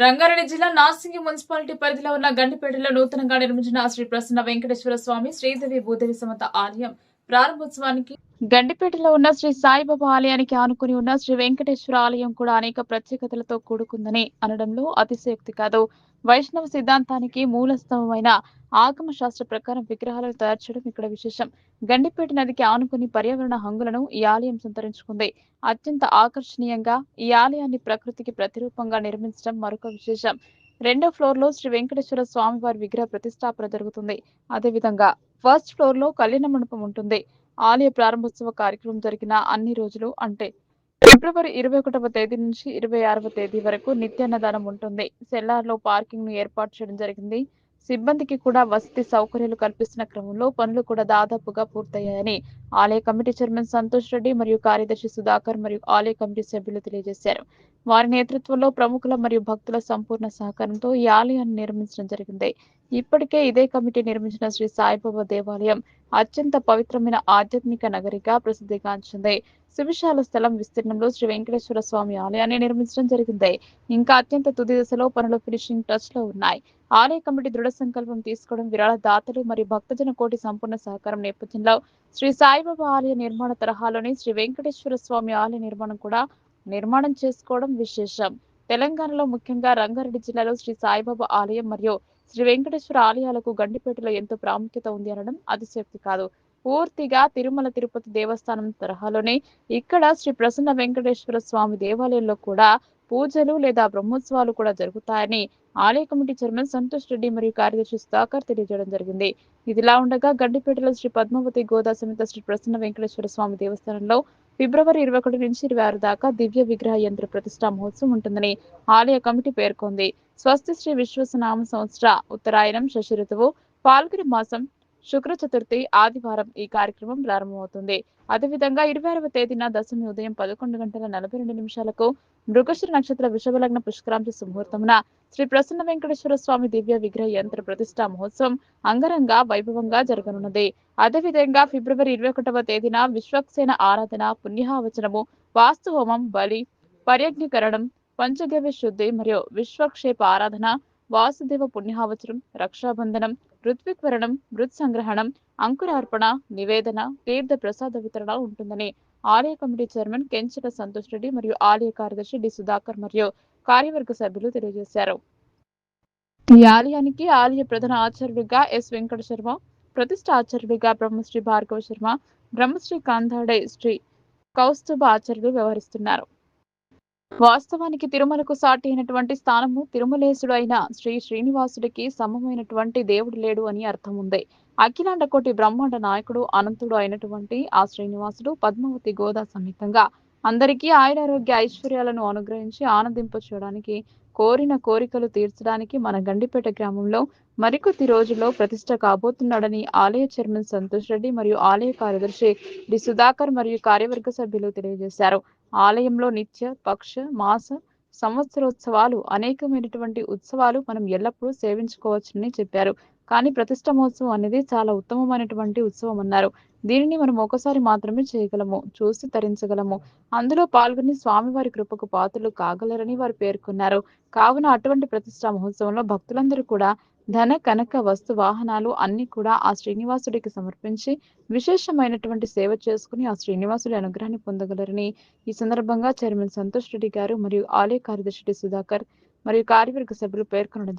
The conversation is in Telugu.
రంగారెడ్డి జిల్లా నాసింగి మున్సిపాలిటీ పరిధిలో ఉన్న గండిపేటలో నూతనంగా నిర్మించిన శ్రీ ప్రసన్న వెంకటేశ్వర స్వామి శ్రీదేవి భూదేవి సమత ఆలయం ప్రారంభోత్సవానికి గండిపేటలో ఉన్న శ్రీ సాయిబాబా ఆలయానికి ఆనుకుని ఉన్న శ్రీ వెంకటేశ్వర ఆలయం కూడా అనేక ప్రత్యేకతలతో కూడుకుందని అనడంలో అతిశయోక్తి కాదు. వైష్ణవ సిద్ధాంతానికి మూలస్తంభమైన ఆగమ శాస్త్ర ప్రకారం విగ్రహాలను తయారు చేయడం ఇక్కడ విశేషం. గండిపేట నదికి ఆనుకుని పర్యావరణ హంగులను ఈ ఆలయం సంతరించుకుంది. అత్యంత ఆకర్షణీయంగా ఈ ఆలయాన్ని ప్రకృతికి ప్రతిరూపంగా నిర్మించడం మరొక విశేషం. రెండో ఫ్లోర్లో శ్రీ వెంకటేశ్వర స్వామివారి విగ్రహ ప్రతిష్టాపన జరుగుతుంది. అదేవిధంగా ఫస్ట్ ఫ్లోర్లో కళ్యాణ మండపం ఉంటుంది. ఆలయ ప్రారంభోత్సవ కార్యక్రమం జరిగిన అన్ని రోజులు అంటే ఫిబ్రవరి ఇరవై ఒకటవ తేదీ నుంచి ఇరవై ఆరవ తేదీ వరకు నిత్యాన్నదానం ఉంటుంది. సెల్లార్లో పార్కింగ్ను ఏర్పాటు చేయడం జరిగింది. సిబ్బందికి కూడా వసతి సౌకర్యాలు కల్పిస్తున్న క్రమంలో పనులు కూడా దాదాపుగా పూర్తయ్యాయని ఆలయ కమిటీ చైర్మన్ సంతోష్ రెడ్డి మరియు కార్యదర్శి సుధాకర్ మరియు ఆలయ కమిటీ సభ్యులు తెలియజేశారు. వారి నేతృత్వంలో ప్రముఖుల మరియు భక్తుల సంపూర్ణ సహకారంతో ఈ ఆలయాన్ని నిర్మించడం జరిగింది. ఇప్పటికే ఇదే కమిటీ నిర్మించిన శ్రీ సాయిబాబా దేవాలయం అత్యంత పవిత్రమైన ఆధ్యాత్మిక నగరిగా ప్రసిద్ధిగాంచింది శివశాల స్థలం విస్తీర్ణంలో శ్రీ వెంకటేశ్వర స్వామి ఆలయాన్ని నిర్మించడం జరిగింది. ఇంకా అత్యంత తుది దశలో పనులు ఫినిషింగ్ టచ్లో ఉన్నాయి. ఆలయ కమిటీ దృఢ సంకల్పం తీసుకోవడం విరాళ దాతలు మరియు భక్తజన కోటి సంపూర్ణ సహకారం నేపథ్యంలో శ్రీ సాయిబాబా ఆలయ నిర్మాణ తరహాలోని శ్రీ వెంకటేశ్వర స్వామి ఆలయ నిర్మాణం కూడా నిర్మాణం చేసుకోవడం విశేషం. తెలంగాణలో ముఖ్యంగా రంగారెడ్డి జిల్లాలో శ్రీ సాయిబాబా ఆలయం మరియు శ్రీ వెంకటేశ్వర ఆలయాలకు గండిపేటలో ఎంతో ప్రాముఖ్యత ఉంది అనడం అతిశక్తి కాదు. పూర్తిగా తిరుమల తిరుపతి దేవస్థానం తరహాలోనే ఇక్కడ శ్రీ ప్రసన్న వెంకటేశ్వర స్వామి దేవాలయంలో కూడా పూజలు లేదా బ్రహ్మోత్సవాలు కూడా జరుగుతాయని ఆలయ కమిటీ చైర్మన్ సంతోష్ రెడ్డి మరియు కార్యదర్శి సుధాకర్ తెలియజేయడం జరిగింది. ఇదిలా ఉండగా గండిపేటలో శ్రీ పద్మావతి గోదా సమేత శ్రీ ప్రసన్న వెంకటేశ్వర స్వామి దేవస్థానంలో ఫిబ్రవరి ఇరవై ఒకటి నుంచి ఇరవై ఆరు దాకా దివ్య విగ్రహ యంత్ర ప్రతిష్టా మహోత్సవం ఉంటుందని ఆలయ కమిటీ పేర్కొంది. స్వస్తి శ్రీ విశ్వసనామ సంవత్సర ఉత్తరాయణం శశి ఋతువు పాల్గొని మాసం శుక్ర చతుర్థి ఆదివారం ఈ కార్యక్రమం ప్రారంభమవుతుంది. అదేవిధంగా ఇరవై ఆరవ తేదీన దశమి ఉదయం పదకొండు గంటల నలభై రెండు నిమిషాలకు మృగశ్రీ నక్షత్ర విషవలగ్న పుష్కరాంశ ముహూర్తమున శ్రీ ప్రసన్న వెంకటేశ్వర స్వామి దివ్య విగ్రహ యంత్ర ప్రతిష్టా మహోత్సవం అంగరంగ వైభవంగా జరగనున్నది. అదేవిధంగా ఫిబ్రవరి ఇరవై ఒకటవ తేదీన విశ్వక్సేన ఆరాధన పుణ్యహావచనము వాస్తు హోమం బలి పర్యజ్ఞకరణం పంచగవ్య శుద్ధి మరియు విశ్వక్షేప ఆరాధన వాసుదేవ పుణ్యహావచనం రక్షాబంధనం ఋత్విక్వరణం మృత్ సంగ్రహణం అంకురార్పణ నివేదన తీర్థ ప్రసాద వితరణ ఉంటుందని ఆలయ కమిటీ చైర్మన్ కెంచట సంతోష్ రెడ్డి మరియు ఆలయ కార్యదర్శి డి సుధాకర్ మరియు కార్యవర్గ సభ్యులు తెలియజేశారు. ఈ ఆలయానికి ఆలయ ప్రధాన ఆచార్యుడిగా ఎస్ వెంకట శర్మ ప్రతిష్ట ఆచార్యుడిగా బ్రహ్మశ్రీ భార్గవ శర్మ బ్రహ్మశ్రీ కాంధాడే శ్రీ కౌస్తుభ ఆచార్యులు వ్యవహరిస్తున్నారు. వాస్తవానికి తిరుమలకు సాటి అయినటువంటి స్థానము తిరుమలేశుడు అయిన శ్రీ శ్రీనివాసుడికి సమమైనటువంటి దేవుడు లేడు అని అర్థం ఉంది అఖిలాండ కోటి బ్రహ్మాండ నాయకుడు అనంతుడు అయినటువంటి ఆ శ్రీనివాసుడు పద్మావతి గోదా సమేతంగా అందరికీ ఆయురారోగ్య ఐశ్వర్యాలను అనుగ్రహించి ఆనందింప చూడడానికి కోరిన కోరికలు తీర్చడానికి మన గండిపేట గ్రామంలో మరికొద్ది రోజుల్లో ప్రతిష్ట కాబోతున్నాడని ఆలయ చైర్మన్ సంతోష్ రెడ్డి మరియు ఆలయ కార్యదర్శి డి సుధాకర్ మరియు కార్యవర్గ సభ్యులు తెలియజేశారు. ఆలయంలో నిత్య పక్ష మాస సంవత్సరోత్సవాలు అనేకమైనటువంటి ఉత్సవాలు మనం ఎల్లప్పుడూ సేవించుకోవచ్చని చెప్పారు. కానీ ప్రతిష్ట మహోత్సవం అనేది చాలా ఉత్తమమైనటువంటి ఉత్సవం అన్నారు దీనిని మనం ఒకసారి మాత్రమే చేయగలము చూసి తరించగలము. అందులో పాల్గొని స్వామివారి కృపకు పాత్రలు కాగలరని వారు పేర్కొన్నారు. కావున అటువంటి ప్రతిష్ట మహోత్సవంలో భక్తులందరూ కూడా ధన కనక వస్తు వాహనాలు అన్ని కూడా ఆ శ్రీనివాసుడికి సమర్పించి విశేషమైనటువంటి సేవ చేసుకుని ఆ శ్రీనివాసుడి అనుగ్రహాన్ని పొందగలరని ఈ సందర్భంగా చైర్మన్ సంతోష్ రెడ్డి గారు మరియు ఆలయ కార్యదర్శి సుధాకర్ మరియు కార్యవర్గ సభ్యులు పేర్కొనడం